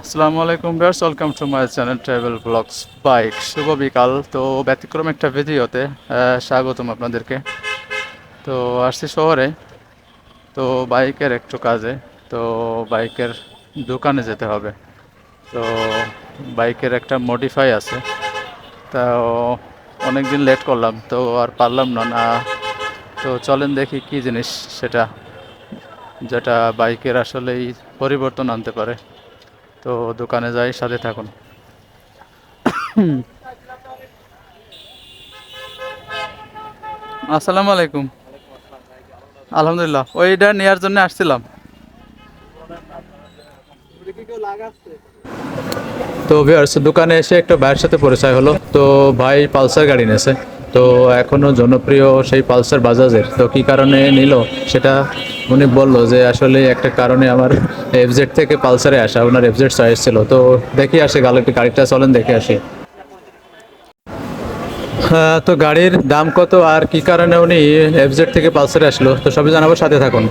আসসালামু আলাইকুম viewers welcome to my channel travel blogs bike শুভ বিকাল। তো ব্যতিক্রম একটা ভিডিওতে স্বাগতম আপনাদেরকে। তো আসছি শহরে। তো বাইকের একটু কাজে। তো বাইকের দোকানে যেতে হবে। তো বাইকের একটা মডিফাই আছে। তো অনেক দিন লেট করলাম। তো আর পারলাম না না। তো চলেন দেখি কি জিনিস সেটা, যেটা বাইকের আসলেই পরিবর্তন আনতে পারে। তো দোকানে যাই, সাথে থাকুন। আসসালামু আলাইকুম। আলহামদুলিল্লাহ, ওইটা নেওয়ার জন্য আসছিলাম। তো দোকানে এসে একটা ভাইয়ের সাথে পরিচয় হলো। তো ভাই পালসার গাড়ি নিয়েছে। তো এখনও জনপ্রিয় সেই পালসার বাজাজের। তো কি কারণে নিল? সেটা উনি বলল যে আসলে একটা কারণে আমার এফজেড থেকে পালসারে আসা ওনার এফজেড চয়েস ছিল। তো দেখি আসে গাড়ি গাড়িটা চলেন দেখে আসি। হ্যাঁ, তো গাড়ির দাম কত আর কি কারণে উনি এফজেড থেকে পালসারে আসলো? তো সবই জানাব সাথে থাকুন।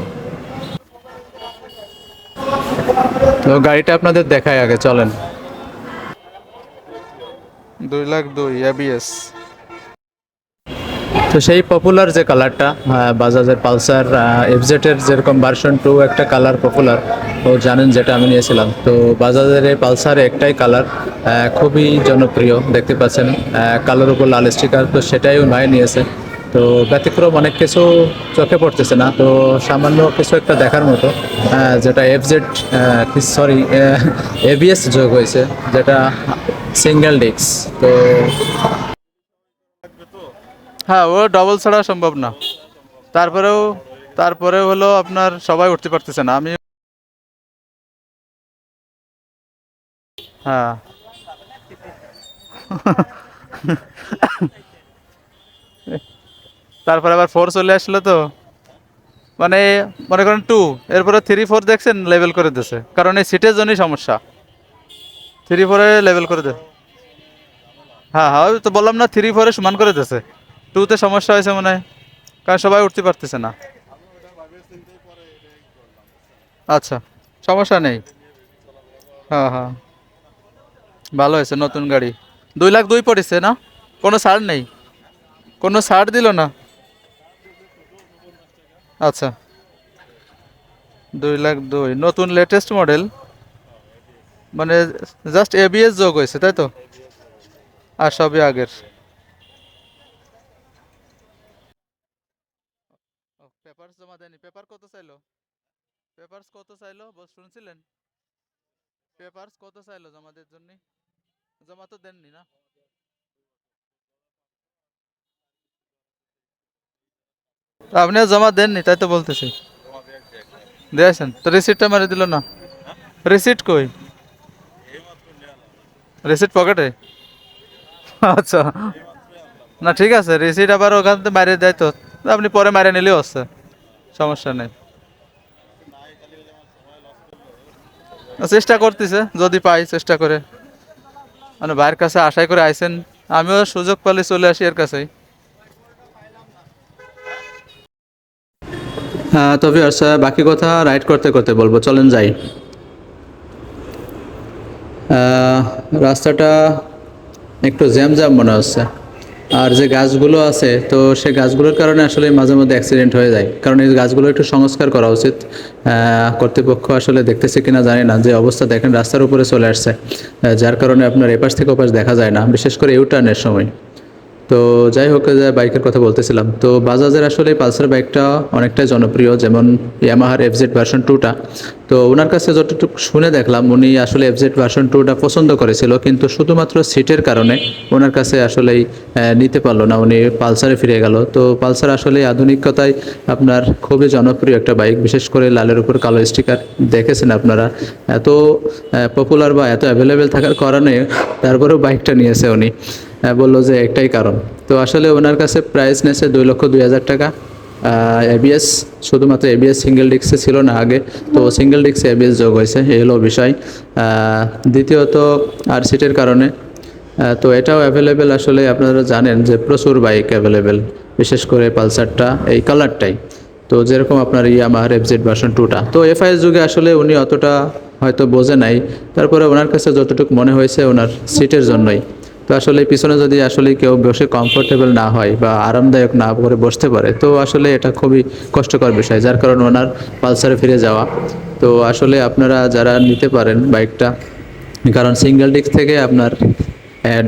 তো গাড়িটা আপনাদের দেখায় আগে চলেন। দুই লাখ দুই এবিএস তো সেই পপুলার যে কালারটা বাজাজের পালসার এফজেটের যেরকম ভার্সন টু একটা কালার পপুলার তো জানেন যেটা আমি নিয়েছিলাম। তো বাজাজের এই পালসার একটাই কালার খুবই জনপ্রিয়, দেখতে পাচ্ছেন। কালার উপর লাল স্টিকার তো সেটাই ভাই নিয়েছে। তো ব্যতিক্রম অনেক কিছু চোখে পড়তেছে না, তো সামান্য কিছু একটা দেখার মতো যেটা এফজেড সরি এবিএস যোগ হয়েছে, যেটা সিঙ্গেল ডিক্স তো হ্যাঁ ও ডবল ছাড়া সম্ভব না। তারপরেও তারপরেও হলো আপনার সবাই উঠতে পারতেছে না। আমি হ্যাঁ। তারপরে আবার ফোর চলে আসলো তো। মানে মনে করেন টু এরপরে থ্রি ফোর দেখছেন লেভেল করে দিয়েছে কারণ এই সিটের জন্যই সমস্যা। থ্রি ফোরে লেভেল করে দে হ্যাঁ হ্যাঁ তো বললাম না থ্রি ফোরে সমান করে দিয়েছে টুতে সমস্যা হয়েছে মনে হয়। কারণ সবাই উঠতে পারতেছে না। আচ্ছা সমস্যা নেই। হ্যাঁ হ্যাঁ। ভালো হয়েছে, নতুন গাড়ি। দুই লাখ দুই পড়েছে, না? কোনো ছাড় নেই? কোনো ছাড় দিল না? আচ্ছা। দুই লাখ দুই। নতুন লেটেস্ট মডেল মানে জাস্ট এবিএস যোগ হয়েছে, তাই তো? আর সবই আগের। পেপারস জমা দেয়নি। পেপার কত চাইলো? পেপারস কত চাইলো? শুনছিলেন? পেপারস কত চাইলো দেওয়ার জন্য? জমা তো দেননি না? আপনি জমা দেননি, তাই তো বলতেছি। দিয়েছেন তো রিসিপ্টটা মেরে দিল না? রিসিপ্ট কই? রিসিপ্ট পকেটে? আচ্ছা। না, ঠিক আছে রিসিট আবার ওখান থেকে মারিয়ে দেয় তো। আপনি পরে মারিয়ে নিলেও হচ্ছে। সমস্যা নেই। চেষ্টা করতেছে, যদি পাই চেষ্টা করে। মানে ভাইয়ের কাছে আশাই করে আইছেন, আমিও সুযোগ পেলে চলে আসি এর কাছেই। হ্যাঁ তবে বাকি কথা রাইড করতে করতে বলব, চলেন যাই। রাস্তাটা একটু জ্যাম জ্যাম মনে হচ্ছে। আর যে গাছগুলো আছে, তো সে গাছগুলোর কারণে আসলে মাঝে মধ্যে অ্যাক্সিডেন্ট হয়ে যায়। কারণ এই গাছগুলো একটু সংস্কার করা উচিত। কর্তৃপক্ষ আসলে দেখতেছে কিনা জানি না। যে অবস্থা দেখেন, রাস্তার উপরে চলে আসছে। যার কারণে আপনার এপাশ থেকে ওপাশ দেখা যায় না, বিশেষ করে ইউটার্নের সময়। তো যাই হোক, যে বাইকের কথা বলতেছিলাম, তো বাজাজের আসলে পালসার বাইকটা অনেকটাই জনপ্রিয়, যেমন ইয়ামাহার এফজেড ভার্সন টুটা তো ওনার কাছে যতটুকু শুনে দেখলাম, উনি আসলে এফজেড ভার্সন টুটা পছন্দ করেছিল, কিন্তু শুধুমাত্র সিটের কারণে ওনার কাছে আসলেই নিতে পারল না, উনি পালসারে ফিরে গেল। তো পালসার আসলে আধুনিকতায় আপনার খুবই জনপ্রিয় একটা বাইক, বিশেষ করে লালের উপর কালো স্টিকার দেখেছেন আপনারা। এত পপুলার বা এত অ্যাভেলেবেল থাকার কারণে তারপরেও বাইকটা নিয়েছে উনি। বলল যে একটাই কারণ। তো আসলে ওনার কাছে প্রাইস নেছে দুই লক্ষ দুই হাজার টাকা। এবিএস শুধুমাত্র এবিএস সিঙ্গেল ডিস্কে ছিল না আগে। তো সিঙ্গেল ডিস্কে এবিএস যোগ হয়েছে, এই হলো বিষয়। দ্বিতীয়ত আর সিটের কারণে। তো এটাও অ্যাভেলেবেল আসলে আপনারা জানেন যে প্রচুর বাইক অ্যাভেলেবেল বিশেষ করে পালসারটা, এই কালারটাই তো যেরকম আপনার ইয়ামাহার এফজেড ভার্সন টুটা তো এফআইএস যুগে আসলে উনি অতটা হয়তো বোঝে নাই। তারপরে ওনার কাছে যতটুকু মনে হয়েছে ওনার সিটের জন্যই। তো আসলে পিছনে যদি আসলে কেউ বসে কমফোর্টেবল না হয় বা আরামদায়ক না করে বসতে পারে, তো আসলে এটা খুবই কষ্টকর বিষয়। যার কারণে ওনার পালসারে ফিরে যাওয়া। তো আসলে আপনারা যারা নিতে পারেন বাইকটা, কারণ সিঙ্গেল ডিস্ক থেকে আপনার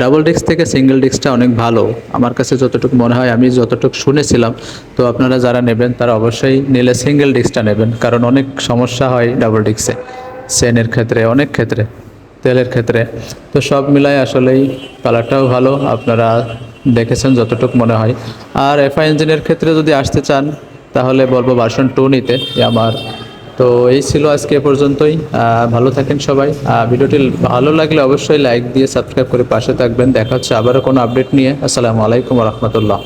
ডাবল ডিস্ক থেকে সিঙ্গেল ডিস্কটা অনেক ভালো। আমার কাছে যতটুকু মনে হয়, আমি যতটুকু শুনেছিলাম, তো আপনারা যারা নেবেন তারা অবশ্যই নিলে সিঙ্গেল ডিস্কটা নেবেন। কারণ অনেক সমস্যা হয় ডাবল ডিস্কে চেনের ক্ষেত্রে, অনেক ক্ষেত্রে। তেলের ক্ষেত্রে। তো সব মিলাই আসলেই কালারটাও ভালো, আপনারা দেখেছেন যতটুকু মনে হয়। আর এফআই ইঞ্জিনের ক্ষেত্রে যদি আসতে চান, তাহলে বলব ভার্সন টু নিতে আমার। তো এই ছিল আজকে এ পর্যন্তই। ভালো থাকেন সবাই। ভিডিওটি ভালো লাগলে অবশ্যই লাইক দিয়ে সাবস্ক্রাইব করে পাশে থাকবেন। দেখা হচ্ছে আবারও কোনো আপডেট নিয়ে। আসসালামু আলাইকুম রহমতুল্লাহ।